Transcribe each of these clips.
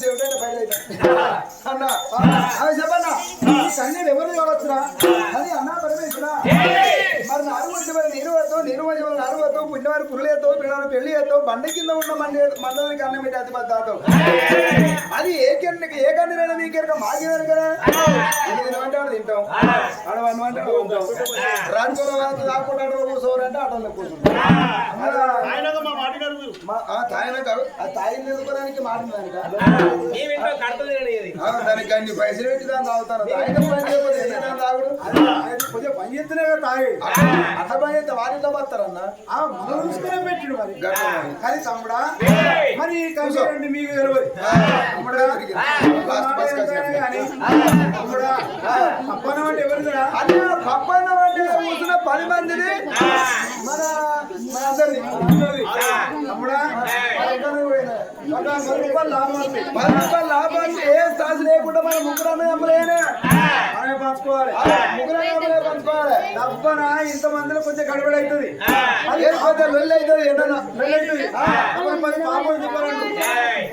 చెవిటైతే బయలు అవుతుంది అన్న అవి చెప్పన్నా కన్నీరు ఎవరు చూడొచ్చురా అది అన్న పరమేశ్వరా? మరి నాలుగు వేస్తావు నీరు వేస్తావు పుణ్యవారి పురులు పిల్లలు పెళ్ళి వేస్తావు బండ కింద ఉన్న మంది మండలికి అన్నం పెట్టి అతి తాతావు అది ఏ కన్నుకి ఏ కన్నీరైనా నీకెరక మాకేమని కదా? ఇది తినమంటే వాడు తింటాం. రాజుకోవడం వాళ్ళు దాక్కుంటే అటు కూర్చోవాలంటే అటంలో కూర్చుంటాం. అలా ఆయనగా మా మాటినారు మీరు మా- ఆ తాయినాక ఆ తాయిని కడతలు తినేది దానికి అన్ని పైసలు పెట్టి దాన్ని తాగుతాను తాగిన పని చేయకపోతే ఎన్ని దాన్ని తాగుడు. కొంచెం పని చేస్తేనే కదా తాగి. అట్లా పని చేస్తే వారితో పడతారన్న చూసుకునే పెట్టిడు మరి. కానీ తమ్ముడా! మరి కంటే మీకు తెలియదు తమ్ముడా, తమ్ముడా అప్పనం అంటే ఎవరిదిరా అన్న పప్పన్న అంటే కూర్చున్న పది మందిని మన మన అందరిది తమ్ముడా పక్కన పోయిన. ఒక పది రూపాయలు లాభం వస్తాయి పది రూపాయల లాభానికి ఏ స్థాయి లేకుండా మన ముగ్గురు అమ్మలేనే మనమే పంచుకోవాలి. ముగ్గురు అమ్మలే పంచుకోవాలి. తప్పన? ఇంత మందిలో కొంచెం గడబడి అవుతుంది ఏ కొంచెం వెళ్ళి అవుతుంది ఏంటన్నా వెళ్ళవుతుంది పది పాపం చెప్పాలంటే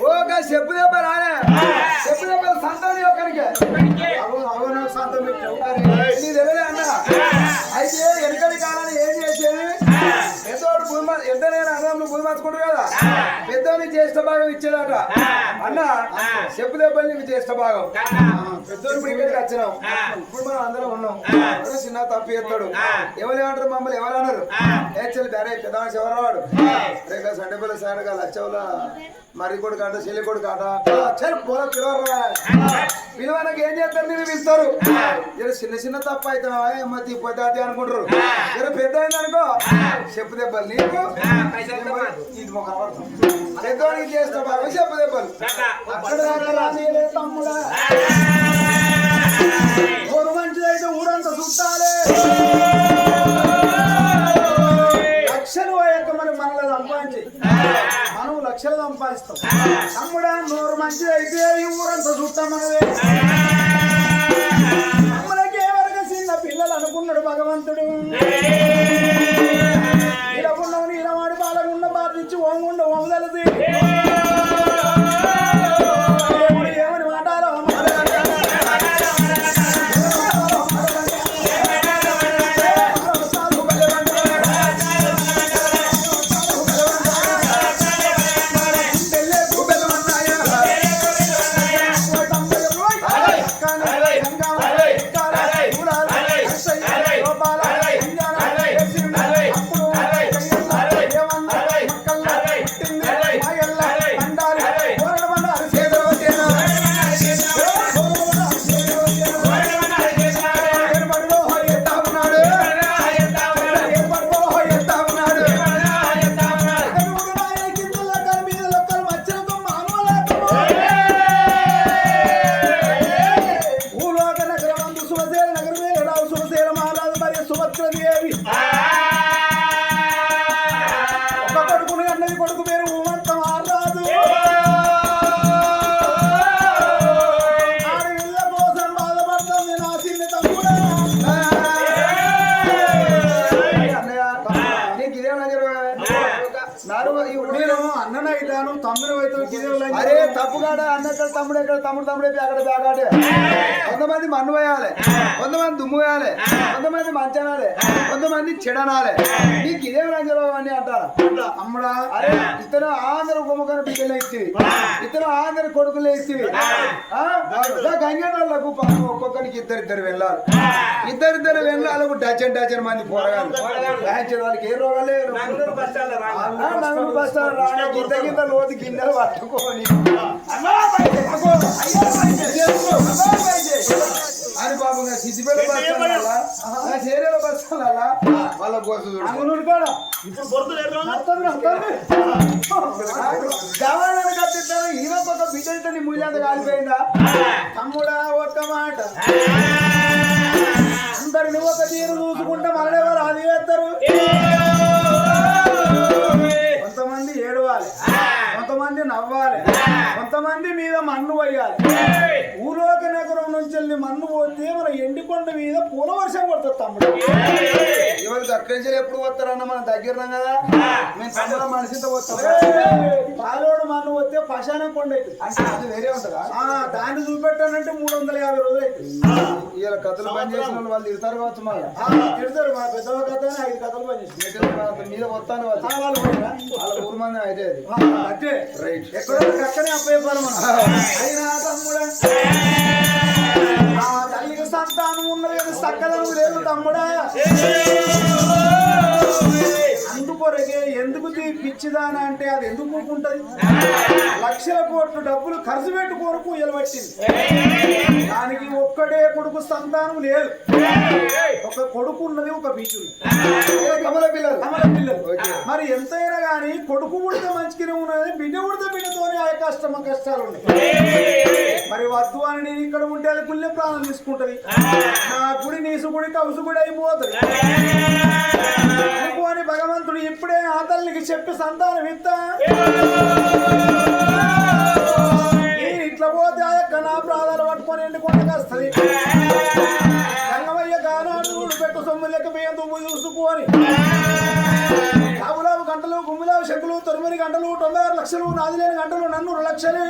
ఓక చెప్పు దెబ్బ రాలే చెప్పు దెబ్బ సంతానం ఒకరికి అవును అవును సొంతం పెట్టావు నీ తెలియదే జ్యేష్ఠ భాగం ఇచ్చేదట అన్న చెప్పు దెబ్బలు నీకు భాగం పెద్దోడు ఇప్పుడు ఇక్కడికి వచ్చినాం. ఇప్పుడు మనం అందరం ఉన్నాం. చిన్న తప్పు చేస్తాడు ఎవరు ఏమంటారు మమ్మల్ని? ఎవరు అన్నారు? ఏ చెల్లి బేరే పెద్దవాడు ఎవరవాడు రేఖ సండే పిల్ల సాడగా లచ్చవుల. మరి కొడుకు ఆట చెల్లి కొడుకు ఆట. చెల్లి పోల పిలవరా. పిలవనకి ఏం చేస్తారు మీరు? పిలుస్తారు. జర చిన్న చిన్న తప్పు అవుతున్నావా మతి పోతే అది అనుకుంటారు. జర పెద్ద అయింది అనుకో చెప్పు దెబ్బలు నీకు ఇది. పెద్దవాడికి చేస్తా బాగా చెప్పు దెబ్బలు అక్కడ తమ్ముడా? ఊరు మంచిదైతే ఊరంతా చుట్టాలే లక్షలు పోయాక మరి మనల్ని సంపాదించి. మనం లక్షలు సంపాదిస్తాం. తమ్ముడా నూరు మంచిదైతే ఈ ఊరంతా చుట్టాం మనదే మనకే వరకు చిన్న పిల్లలు అనుకున్నాడు భగవంతుడు? తమ్ముడు ఎక్కడ తమ్ముడు తమ్ముడే అక్కడ బ్యాగాడే కొంతమంది మన్ను వేయాలి. కొంతమంది దుమ్ము వేయాలి. కొంతమంది మంచనాలే. కొంతమంది చెడనాలే. నీకు ఇదే రంజలో అని అంటారా? తమ్ముడా అరే. ఇతను ఆంధ్ర గుమ్మకన బిడ్డలు ఇచ్చివి ఇతను ఆంధ్ర కొడుకులు ఇచ్చివి గంగేళ్ళకు పాపం ఒక్కొక్కరికి ఇద్దరిద్దరు వెళ్ళాలి. ఇద్దరిద్దరు వెళ్ళాలకు డజన్ డజన్ మంది పోరగాలు వాళ్ళకి ఏ రోగాలే నలుగురు బస్తాలు రాని గింత గింత లోతు గిన్నెలు పట్టుకోని. అని పాపంగా సిద్దిపేట బస్తాల చేరేల బస్తాల వాళ్ళ కోసం చూడు. అంగునూరు కాడ ఇప్పుడు బొరుదు లేదు అర్థం అర్థం దేవాలయాన్ని కట్టిస్తారు ఈయన ఒక బిడ్డలతో మూల్యాంత కాలిపోయిందా తమ్ముడా ఒక్క మాట. అందరిని ఒక తీరు చూసుకుంటే మనడెవరు అది చేస్తారు కొంతమంది ఏడవాలి కొంతమంది నవ్వాలి కొంతమంది మీద మన్ను పోయాలి. నగరం నుంచి వెళ్ళి మన్ను పోతే మన ఎండికొండ మీద పూల వర్షం కొడుతుంది తమ్ముడు. ఎవరికి అక్కడి నుంచి ఎప్పుడు వస్తారన్న మన దగ్గర కదా? మేము కమ్మల మనిషితో వస్తాం పాలోడు మనం వస్తే పశానం కొండ. అంటే అది వేరే ఉంటుందా? ఆ దాన్ని చూపెట్టానంటే మూడు వందల యాభై రోజులు అవుతుంది. ఇలా కథలు పని చేసిన వాళ్ళు వాళ్ళు తిడతారు కావచ్చు మళ్ళీ. ఆ, తిడతారు. మా పెద్ద కథ ఐదు కథలు పనిచేస్తుంది మీద వస్తాను వాళ్ళు. వాళ్ళు ఊరు మంది అయితే అది. రైట్. ఎక్కడో అక్కడే అప్పయ్యపాలి మనం అయినా తమ్ముడా? ఆ తల్లికి సంతానం ఉన్నది కానీ సక్కదనం లేదు తమ్ముడా అందుకొరకే ఎందుకు తీ పిచ్చిదాన అంటే అది ఎందుకు ఊరుకుంటది? లక్షల కోట్లు డబ్బులు ఖర్చు పెట్టుకోరు పూయలు పట్టింది దానికి ఒక్కడే కొడుకు సంతానం లేదు. ఒక కొడుకు ఉన్నది ఒక ఏ కమల పిల్లలు? అమల పిల్లలు. మరి ఎంతైనా గాని కొడుకు ఉడితే మంచిగానే ఉన్నది బిడ్డ ఉడితే బిడ్డతోనే ఆ కష్టం కష్టాలు ఉన్నాయి. మరి వద్దు అని నేను ఇక్కడ ఉంటే అది గుళ్ళె ప్రాణం తీసుకుంటది. నా గుడి నీసు గుడి కౌసు గుడి అయిపోతుంది. అనుకో అని భగవంతుడు ఇప్పుడే ఆ తల్లికి చెప్పి సంతానం ఇస్తా. నేను ఇట్లా పోతే ఆ యొక్క నా ప్రాధాలు పట్టుకొని ఎండుకుంటూ వస్తుంది. రంగమయ్య గానాడు పెట్టు సొమ్ము లెక్క బియ్యం దుమ్ము చూసుకొని. కావులావు గంటలు గుమ్మిలాబు శంకులు తొమ్మిది గంటలు తొంభై ఆరు లక్షలు నాది లేని గంటలు నన్ను లక్షలు.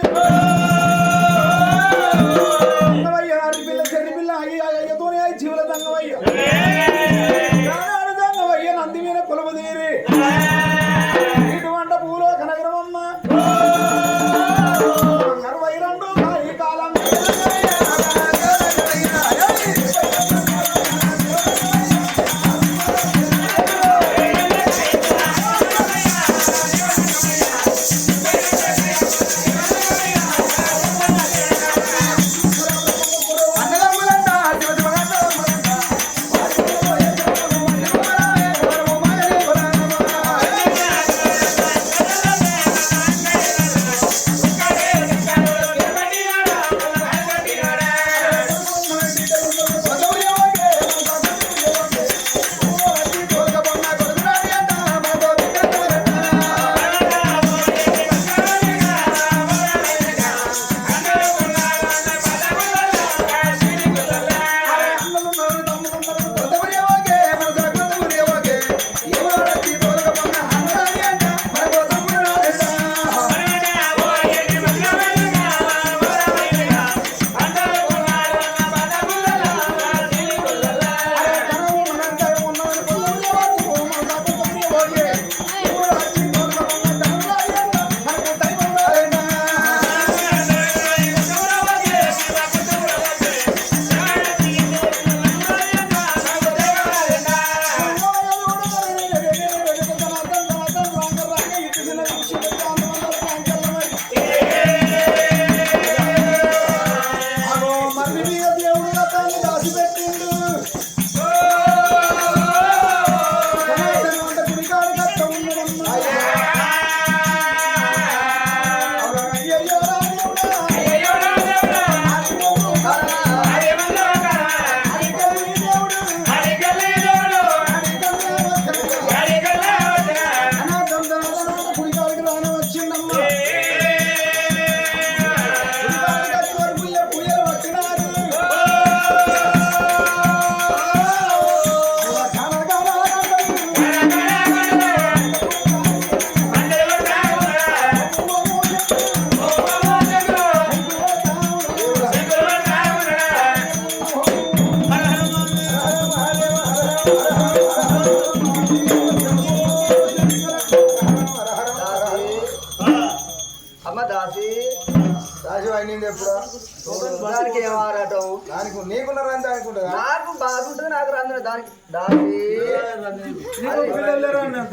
అనుకుంటుందా నాకు బాగుంటుంది నాకు దానికి. దానికి?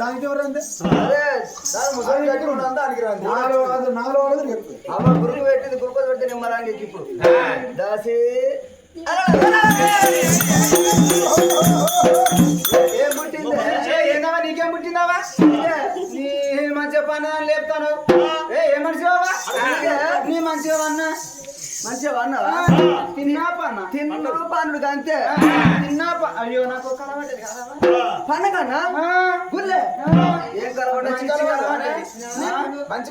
దానికి ఎవరంటే దానికి రాంది. నాలుగు వందలు చెప్పు. అమ్మ గురుకు పెట్టింది గురుకు పెట్టి ఇప్పుడు దాసి. ఏం పుట్టింది? నీకేం పుట్టిందావా నీ మంచి పని లేపుతాను. ఏ ఏ మనిషి నీ మంచి అన్నా? మంచిగా అన్నావా తిన్నా పన్న. తిన్ను పన్నుడు అంతే తిన్నా అయ్యో నాకు కలవట్టేది కదా పండగన్నా గుల్లే. ఏం కలవడం మంచి.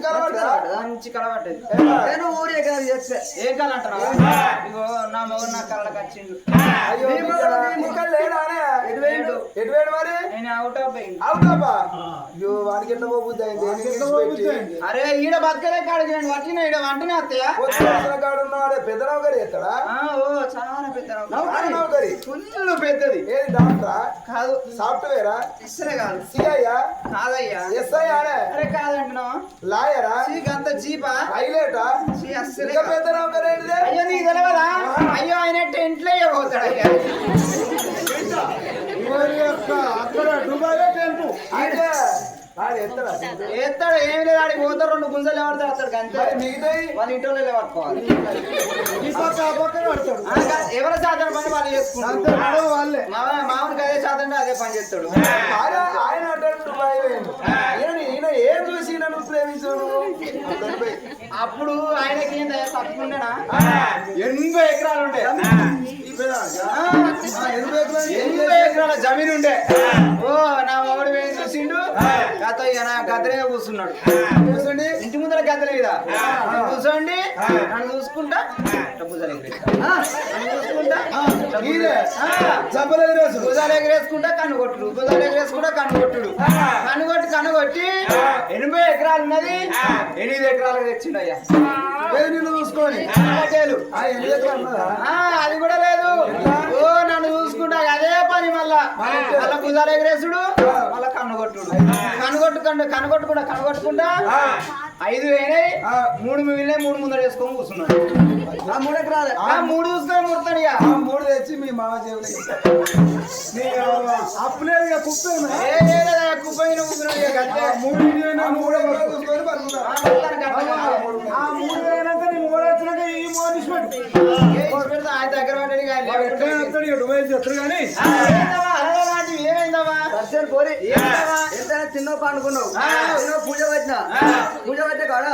కలవడం. మంచి కలవట్టేది నేను ఊరే గారు చేస్తే. ఏం అంటారా ఇగో నా మొగడు నా కళ్ళకి వచ్చిండు. అయ్యో నీ మొగడు, నీ ముఖం లేదానే మరి? అవుట్ ఆఫ్ అయింది అవుతాపా అయ్యో పోబుద్ది అయింది. పెట్టి? అయింది? అరే ఈడ బతకలే కాడికి నేను పట్టిన ఈడ వంటనే అత్తయ్య కాడు ఉన్నాడే. పెద్దరావు గారు ఎత్తడా ఆ, ఓ చాలా నౌకరి ఫుల్ పెద్దది. ఏది డాక్టరా? కాదు. సాఫ్ట్వేరా? ఇసరే కాదు. సిఐయా? కాదయ్యా. ఎస్ఐ అరే కాదంటున్నావా? లాయరా? చీక్ అంత జీపా హైలైటా? చీ అస్సలే ఇంకా కాదు. పెద్ద నౌకరి ఏంటిదే? అయ్యో నీకు తెలియదా అయ్యో ఆయన టెంట్లో పోతాడు అయ్యా. అక్కడ దుబాయ్ టెంపు. ఎత్తడా? ఏమి లేదు ఆడికి పోతాడు రెండు గుంజలు ఎవరితో వస్తాడు అంతే మరి మిగతాయి వాళ్ళ ఇంట్లో పట్టుకోవాలి. ఎవరి సాధన పని వాళ్ళు చేసుకుంటారు. వాళ్ళే. మామ మామూలుగా అదే సాధన అదే పని చేస్తాడు. ఆయన ఆయన అంటాడు దుబాయ్. ఈయన ఏం చూసి నన్ను ప్రేమించాడు? అప్పుడు ఆయనకి ఏం తప్పుకుండేనా ఎనభై ఎకరాలు ఆ, ఎనభై ఎకరాలు జమీన్ ఉండే ఓ. గత ఇక నా గద్దరే కూర్చున్నాడు. కూర్చోండి. ఇంటి ముందర గద్దలే కదా కూర్చోండి. నన్ను చూసుకుంటా. భుజాలు చూసుకుంటా. ఈయనే? భుజాలు ఎగరేసుకుంటా కన్ను కొట్టుడు. భుజాలు ఎగరేసుకుంటా కన్ను కొట్టుడు. కన్ను కొట్టి కన్ను కొట్టి ఎనభై ఎకరాలు ఉన్నది. ఎనిమిది చూసుకొని? ఎకరాలు ఉన్నదా? ఆ, అది కూడా లేదు. ఓ నన్ను చూసుకుంటా. అదే పని మళ్ళా. మళ్ళా కుదాలు ఎగరేసుడు మళ్ళా కన్ను కొట్టుడు. కన్ను కొట్టుకుంటా కన్ను కొట్టుకుంటా ఐదు వేయినాయి మూడు మిగిలినాయి మూడు ముందర వేసుకొని కూర్చున్నాడు ఆ మూడు ఎకరాలు ఆ, మూడు చూసుకొని ముడతాడు ఇక. ఆ మూడు తెచ్చి మీ మామ జేబులకి అప్పులేదు ఇక కుప్పే అంతే. మూడు మూడు ఆ, మూడు నీ మూడు వచ్చినాక ఈ పెడతా, ఆయన దగ్గర పడ్డాడు ఇక దుబాయ్ చేస్తాడు కానీ. ఆ? సత్యాలు పోరి? ఎంతైనా తిన్నో పండుకున్నావు ఆ. తిన్నో పూజ పెట్టినా. పూజ పెట్టే కాడ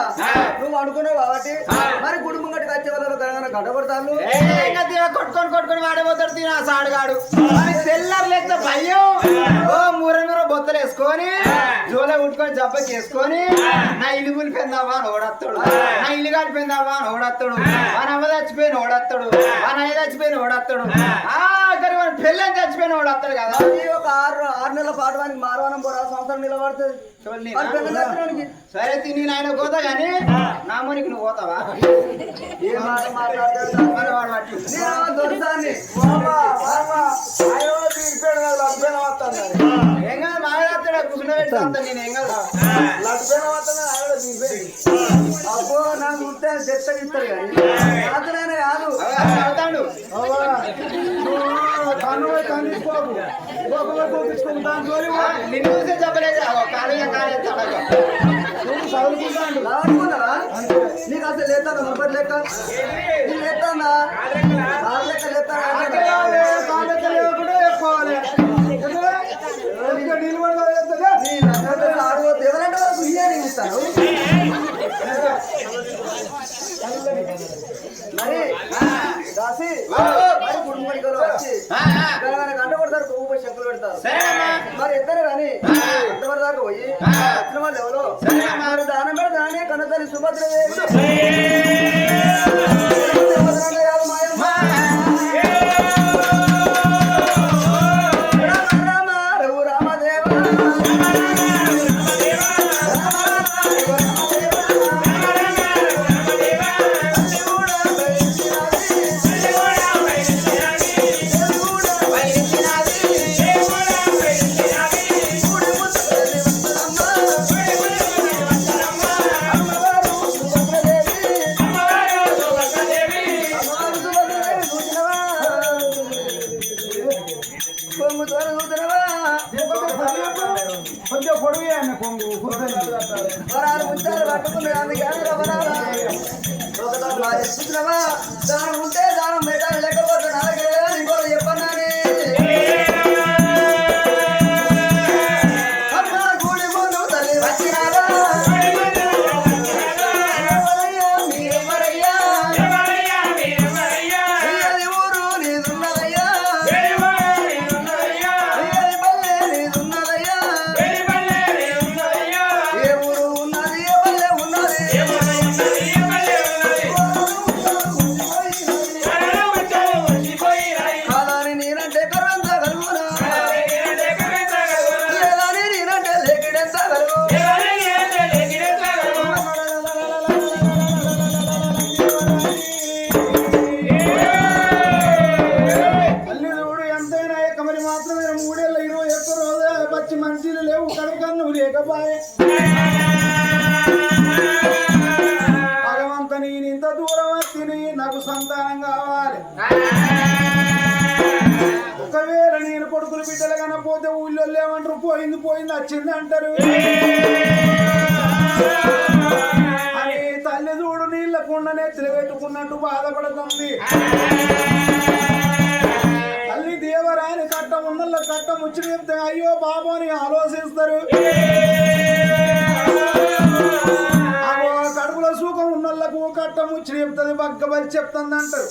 నువ్వు అనుకున్నావు కాబట్టి మరి కుటుంబం గట్టి వచ్చే వాళ్ళు కొట్టుకొని కొట్టుకొని వాడిపోతాడు తిన సాడుగాడు మరి తెల్లారు లేకపోతే భయం. ఓ మూర మూర బొత్తలు వేసుకొని జోలే ఉట్టుకొని జబ్బకి వేసుకొని నా ఇల్లు కూలిపోయిందావా అని ఓడత్తాడు. నా ఇల్లు కాలిపోయిందావా అని ఓడత్తాడు. మన అమ్మ చచ్చిపోయిన ఓడత్తాడు. మన అయ్య చచ్చిపోయిన ఓడత్తాడు. మన పెళ్ళని చచ్చిపోయిన ఓడత్తాడు కదా. అది ఒక ఆరు ఆరు నెలల పాటు వానికి మారవానం పోరా? సంవత్సరం నిలబడుతుంది. సరే తిని నాయన పోతా గానీ నా మునికి నువ్వు పోతావా? ఏం మాట వాడు నేను దొరుకుతాన్ని ఏం కాదు మాట్లాడతాడు కూర్చుండ పెడతా అంత నేను ఏం కాదు. అబ్బో నాకు ఉంటే చెత్తకి ఇస్తారు కానీ. అతనైనా కాదు. అవుతాడు కన్ను పోయి కన్నిసుకోకు గొప్పగా చూపించుకుంటా దాని జోలి ఆ, నిన్ను చూసే చెప్పలేదు. కాలుగా కాలేస్తాడు నువ్వు చదువుకుంటాడు అనుకున్నారా నీకు అసలు లేతాను ముప్పటి లెక్క నీకు లేతానా లెక్క లేతానా ఇద్దరు పోయి వచ్చిన వాళ్ళు ఎవరు దానం పెడతానే కన్నతల్లి సుభద్రదేవి కన్ను భగవంత నేను ఇంత దూరం వచ్చిని నాకు సంతానం కావాలి. ఒకవేళ నేను కొడుకులు బిడ్డలు కనపోతే ఊళ్ళో లేవంటారు పోయింది పోయింది వచ్చింది అంటారు. అని తల్లి చూడు నీళ్ళ కుండనే తిరగెట్టుకున్నట్టు బాధపడుతుంది. తల్లి దేవరాని కట్ట ఉన్నల్ల కట్ట ముచ్చి చెప్తే అయ్యో బాబు అని ఆలోచిస్తారు కడుపులో సూకం ఉన్నళ్ళకు కట్ట ముచ్చి చెప్తుంది బగ్గబలి చెప్తుంది అంటారు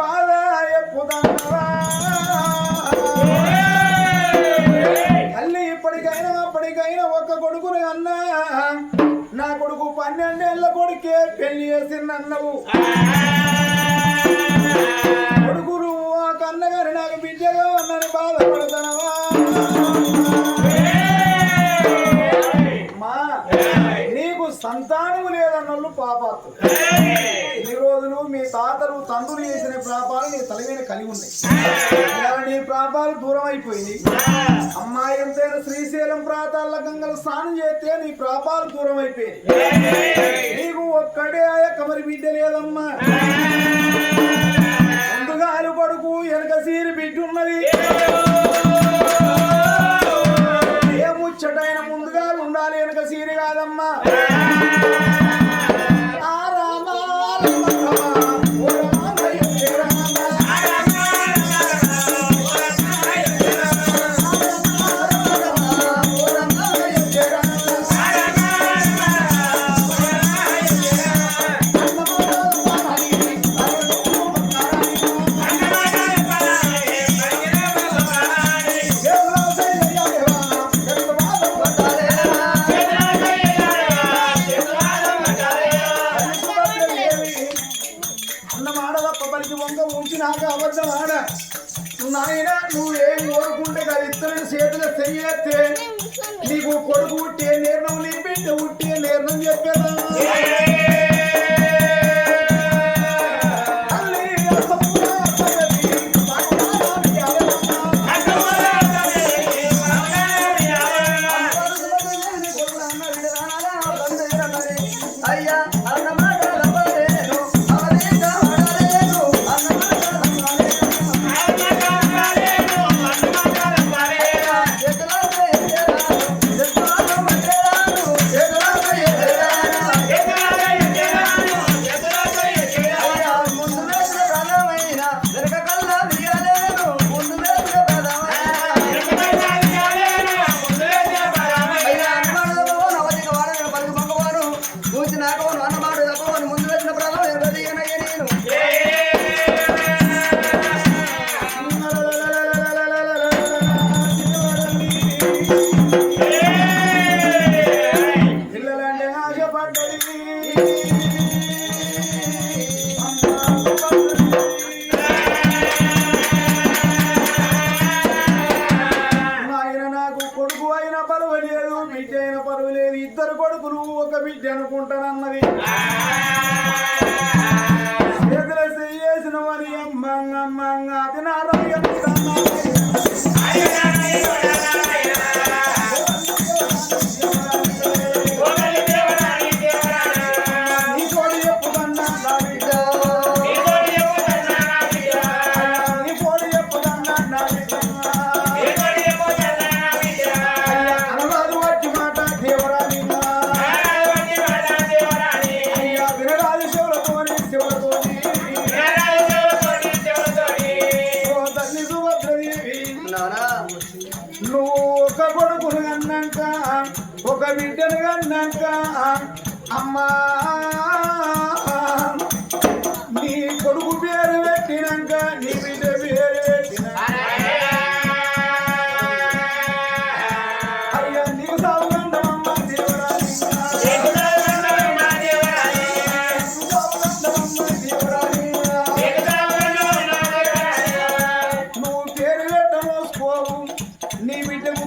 బాధ తల్లి ఇప్పటికైనా అప్పటికైనా ఒక్క కొడుకుని అన్నా. నా కొడుకు పన్నెండేళ్ళ కొడుకే పెళ్ళి చేసిందన్నవు. నీకు సంతానము లేదన్నోళ్ళు పాపాత్తు ఇన్ని రోజులు మీ తాతలు తండ్రులు చేసిన పాపాలు నీ తల మీద కలిగి ఉన్నాయి. నీ పాపాలు దూరం అయిపోయింది అమ్మాయి ఎంతైనా శ్రీశైలం ప్రాంతాల గంగలు స్నానం చేస్తే నీ పాపాలు దూరం అయిపోయింది నీకు ఒక్కడే ఆయక్క మరి బిడ్డ లేదమ్మా. ముందుగా అలు కొడుకు వెనక సీరి బిడ్డ ఉన్నది.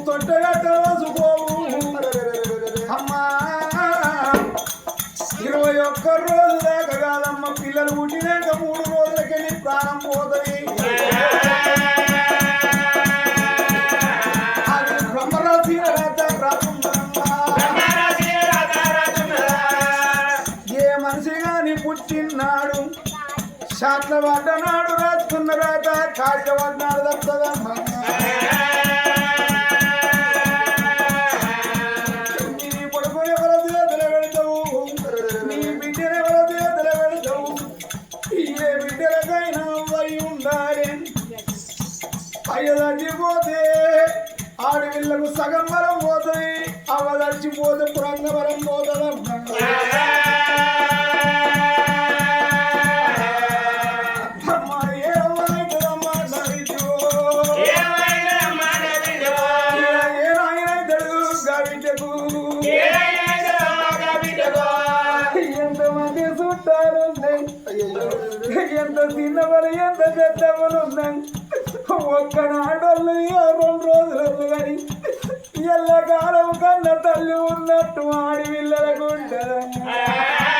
తొట్టగా తోసుకోము అమ్మా ఇరవై ఒక్క రోజు దాకా కాదమ్మ పిల్లలు పుట్టినాక మూడు రోజులకి నీ ప్రాణం పోతుంది అది బ్రహ్మరాశి రాత ఏ మనిషి కానీ పుట్టినాడు? షాట్ల పడ్డనాడు రాస్తున్న రాత కాట్ల పడ్డాడు తప్పదమ్మా అయ్య చచ్చిపోతే ఆడపిల్లకు సగం వరం పోతుంది అవ్వ చచ్చిపోతే పురంగ వరం పోతుందమ్మా ఎంత చిన్నవారు ఎంత పెద్దవారు ఉన్నాయి? ఒక్కనాడళ్ళు రెండు రోజులకు కానీ ఎల్లకాలం కన్న తల్లి ఉన్నట్టు ఆడి పిల్లలకు ఉంటుందని